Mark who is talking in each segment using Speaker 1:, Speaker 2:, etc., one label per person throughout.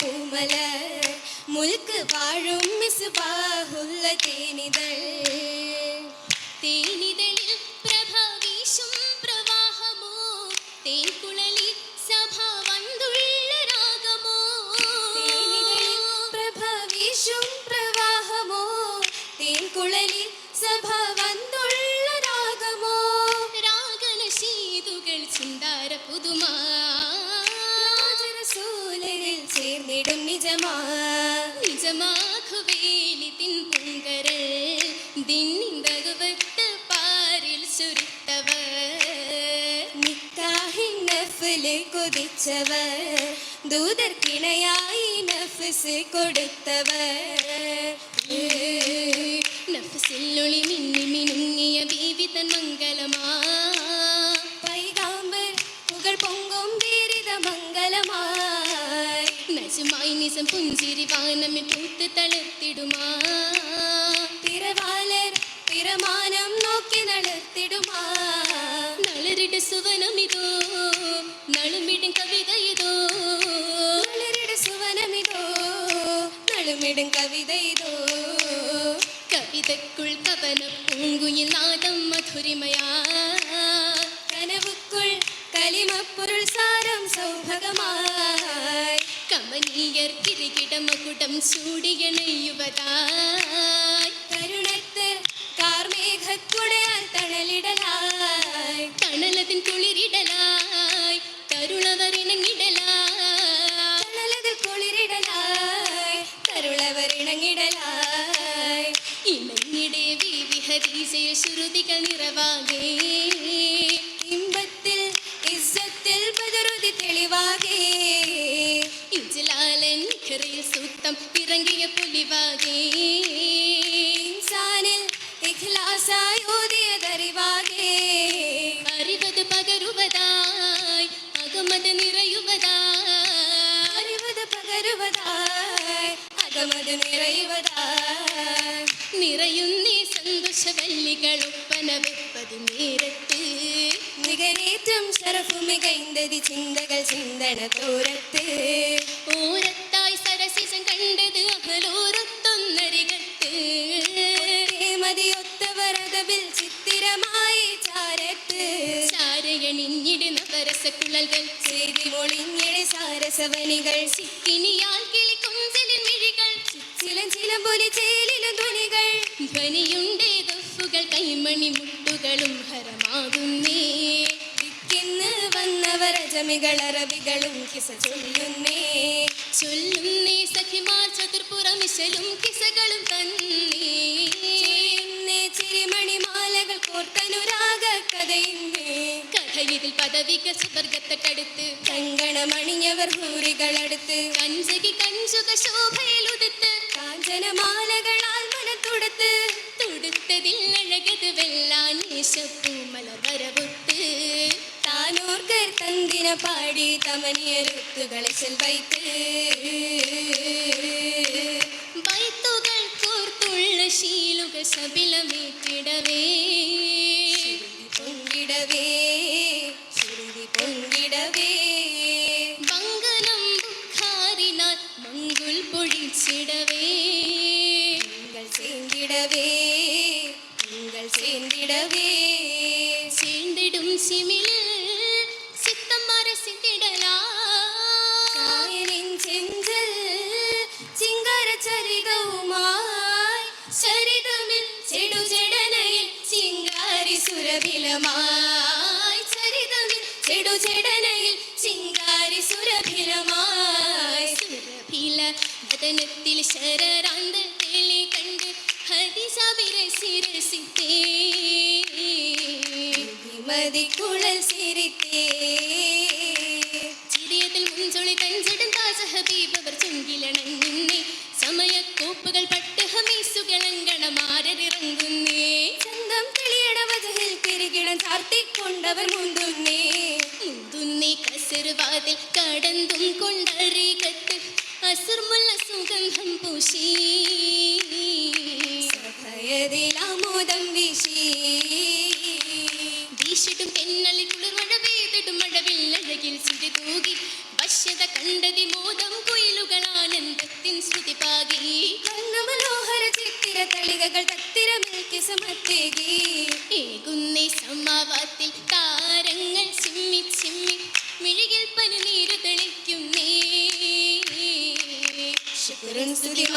Speaker 1: പൂമല മുൽക്ക് വാഴും മിസ്ബാഹുല്ല തേനിതൾ. നഫിൽ കൊതിച്ചവർ ദൂതർക്കിണയായി നഫ്സ് കൊടുത്തവർ.
Speaker 2: നഫ്സിലൊളി മിന്നി മിനുങ്ങിയ ബീവി തൻ മംഗലമാ.
Speaker 1: പൈകാമ്പർ പുകൾ പൊങ്കും വീരിത മംഗലമായി
Speaker 2: നജുമായി നിസം പുഞ്ചിരി വാനമിൽ പൂത്ത് തളർത്തിടുമാ.
Speaker 1: പിറവാലർ പിറമാനം നോക്കി നടത്തിടുമാ.
Speaker 2: നളരിട സുവനമിതോ നളുമിടും കവിത ഇതോ
Speaker 1: വളരുടെ സുവനമിതോ നളുമിടും കവിത ഇതോ
Speaker 2: കവിതക്കുൾ കവന പൂങ്കുയിൽ നാദം മധുരിമയാ.
Speaker 1: കനവുക്കുൾ കലിമപ്പൊരുൾ സാരം സൗഭഗമായി
Speaker 2: കമനീയർ കിരികിടമകുടം ചൂടിയണയുവതായി കരുളവരിണങ്ങിടലായി ഇണങ്ങിടെ വിഹരീജയ ശ്രുതികൾ നിറവാകേ
Speaker 1: ഇമ്പത്തിൽ ഇസ്സത്തിൽ പതറുതി തെളിവാകേ
Speaker 2: സന്തോഷവല്ലികൾ ഒപ്പന വെപ്പത് നേരത്ത്
Speaker 1: നികരേറ്റം ശരഫു മികൈന്തതി ചിന്തകൾ ചിന്തന തോരത്ത്
Speaker 2: ഓരത്തായി സരസിസം കണ്ടത് അകലോരത്തൊന്നരികത്ത്
Speaker 1: മതിയൊത്തവർ അതവിൽ ചിത്തിരമായി ചാരത്ത്
Speaker 2: ചാരയണിഞ്ഞിട് നവരസക്കുഴൽകൾ
Speaker 1: ചെയ്തി മൊളിഞ്ഞിടെ സാരസവനികൾ
Speaker 2: ചിക്കിനിയാൽ കിളിക്കും മിഴികൾ
Speaker 1: ചിലം ചിലം പോലെ ചേലിലും ധ്വനികൾ
Speaker 2: ധ്വനിയുണ്ടേ കൈമണി മുട്ടുകളും ഹരമാകുന്നേ.
Speaker 1: ദിക്കിന്ന് വന്നവർ അജമികൾ അറബികളും കിസ ചൊല്ലുന്നേ.
Speaker 2: ചൊല്ലുന്നേ സഖിമാർ ചതുർപ്പുറമിശലും കിസകളും തന്നേ.
Speaker 1: ചെയ്യുന്നേ ചിരിമണി മാലകൾ കോർത്തനുരാഗ കഥയുന്നേ.
Speaker 2: കഥയിതിൽ പദവിക സുവർഗത്തക്കടുത്ത്
Speaker 1: കങ്കണമണിഞ്ഞവർ ഹൂറികളടുത്ത്
Speaker 2: കഞ്ചകി കഞ്ചുക ശോഭയിലുദിത്ത്
Speaker 1: കാഞ്ചനമാലകളാൽ പാടി തമനിയരുത്തുകളെ ചെൽവൈത്ത്
Speaker 2: വൈത്തുകൾ കോർത്തുള്ള ശീലുകൾ സബിലമേറ്റിടവേ
Speaker 1: സുരഭിലമായി ചരിതമിൽ സുരഭിലമായി.
Speaker 2: സുരഭില കണ്ട് ഹരിസവിരസിരസിത്തേ
Speaker 1: മതിക്കുഴൽ
Speaker 2: അതിൽ
Speaker 1: കടന്തും കൊണ്ടറികത്ത് അസുർമുള്ള സുഗന്ധം പൂശി. സഭയതിലാമോദം
Speaker 2: വീശി. വീശിടും തെന്നലിൽ കുളിർമഴ പെയ്തിടും മഴവില്ലഴകിൽ ചിരി തൂകി. വശ്യത കണ്ടതി മോദം കുയിലുകൾ ആനന്ദത്തിൻ സ്തുതി പാകി.
Speaker 1: മനോഹര ചിത്തിര തളികകൾ തത്തിരമേക്ക് സമത്തേകി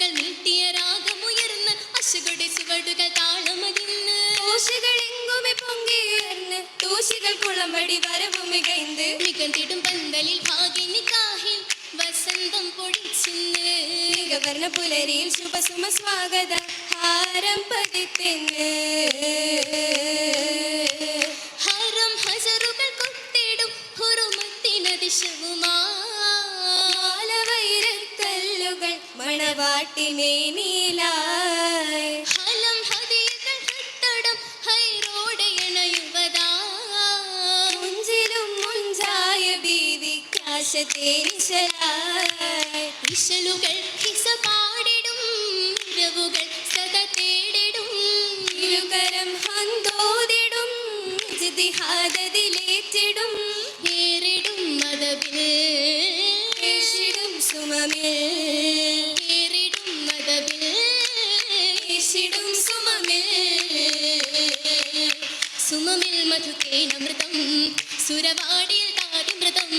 Speaker 2: ഗസലുകൾ നീട്ടിയ രാഗമുയർന്ന് അശുകളുടെ ചുവടുകൾ താളമതിന്ന്
Speaker 1: തൂശികൾ എങ്ങുമെ പൊങ്ങിയുയർന്ന് തൂശികൾ കുളമ്പടി വരവും മികൈந்து
Speaker 2: മികന്തിടും പന്തലിൽ ഭാഗ്യനി കാഹിൽ വസന്തം പൊടിച്ചിന്ന്.
Speaker 1: മികവർണ പുലരിയിൽ ശുഭസുമ സ്വാഗത ഹാരം പതിത്തെന്ന്
Speaker 2: ഇശലുകൾ ഹിസ പാടിടും ഇരവുകൾ സദ തേടിടും.
Speaker 1: ഇരുകരം ഹന്തോതിടും ജിതിഹാദതിലേറ്റിടും
Speaker 2: ഏറിടും മതബിൽ
Speaker 1: ഏഷിടും സുമമിൽ.
Speaker 2: ഏറിടും മതബിൽ
Speaker 1: ഏഷിടും സുമമിൽ.
Speaker 2: സുമമിൽ മധുക്കേനമൃതം സുരവാടിയിൽ താതിമൃതം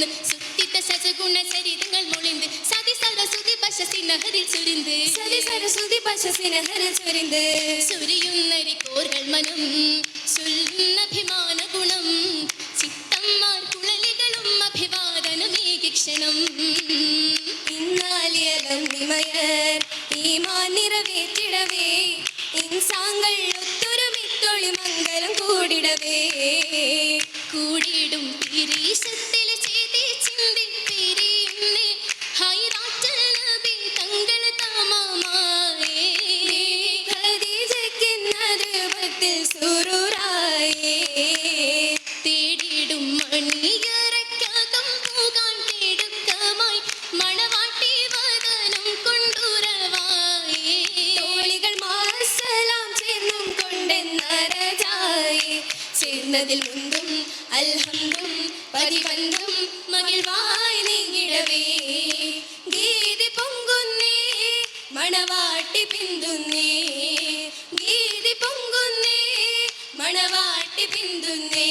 Speaker 2: സുഖിന്ന് സുത്തിത്ത സജഗുണ ചരിതങ്ങൾ മുളിന്ത് സതി സരസ്വതി പശ സിനഹരിൽ ചുരിന്ത്
Speaker 1: സതി സരസ്വതി പശ സിനഹരിൽ ചുരിന്ത്
Speaker 2: ചുരിയുന്നരി കോർകൾ മനം.
Speaker 1: ചേർന്നതിൽ മുന്തും അൽഹന്തും പതിവന്തും മകിഴ്വായി നീങ്ങിടവേ. ഗീതി പൊങ്കുന്നേ മണവാട്ടി പിന്തുന്നേ.
Speaker 2: ഗീതി പൊങ്കുന്നേ മണവാട്ടി പിന്തുന്നേ.